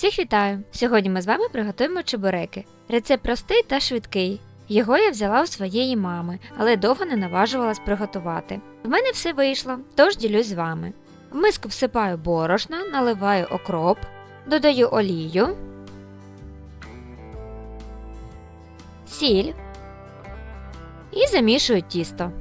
Всіх вітаю! Сьогодні ми з вами приготуємо чебуреки. Рецепт простий та швидкий. Його я взяла у своєї мами, але довго не наважувалась приготувати. В мене все вийшло, тож ділюсь з вами. В миску всипаю борошна, наливаю окроп, додаю олію, сіль і замішую тісто.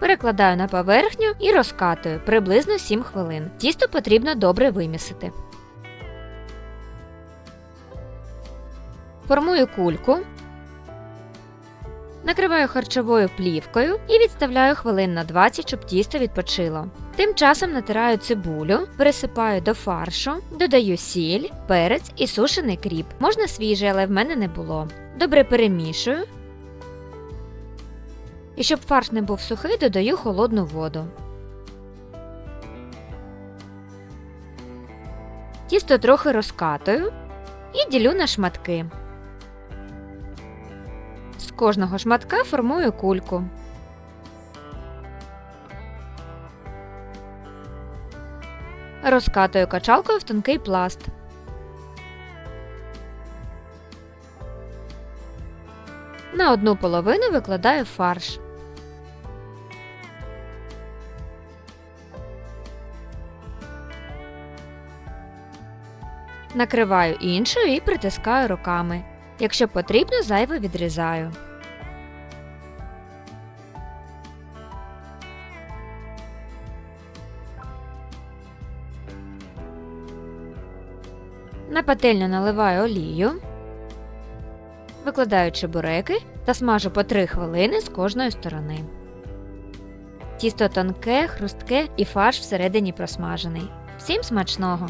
Перекладаю на поверхню і розкатую приблизно 7 хвилин. Тісто потрібно добре вимісити. Формую кульку. Накриваю харчовою плівкою і відставляю хвилин на 20, щоб тісто відпочило. Тим часом натираю цибулю, пересипаю до фаршу, додаю сіль, перець і сушений кріп. Можна свіжий, але в мене не було. Добре перемішую. І щоб фарш не був сухий, додаю холодну воду. Тісто трохи розкатую і ділю на шматки. З кожного шматка формую кульку. Розкатую качалкою в тонкий пласт. На одну половину викладаю фарш. Накриваю іншою і притискаю руками. Якщо потрібно, зайве відрізаю. На пательню наливаю олію, викладаю чебуреки та смажу по 3 хвилини з кожної сторони. Тісто тонке, хрустке і фарш всередині просмажений. Всім смачного!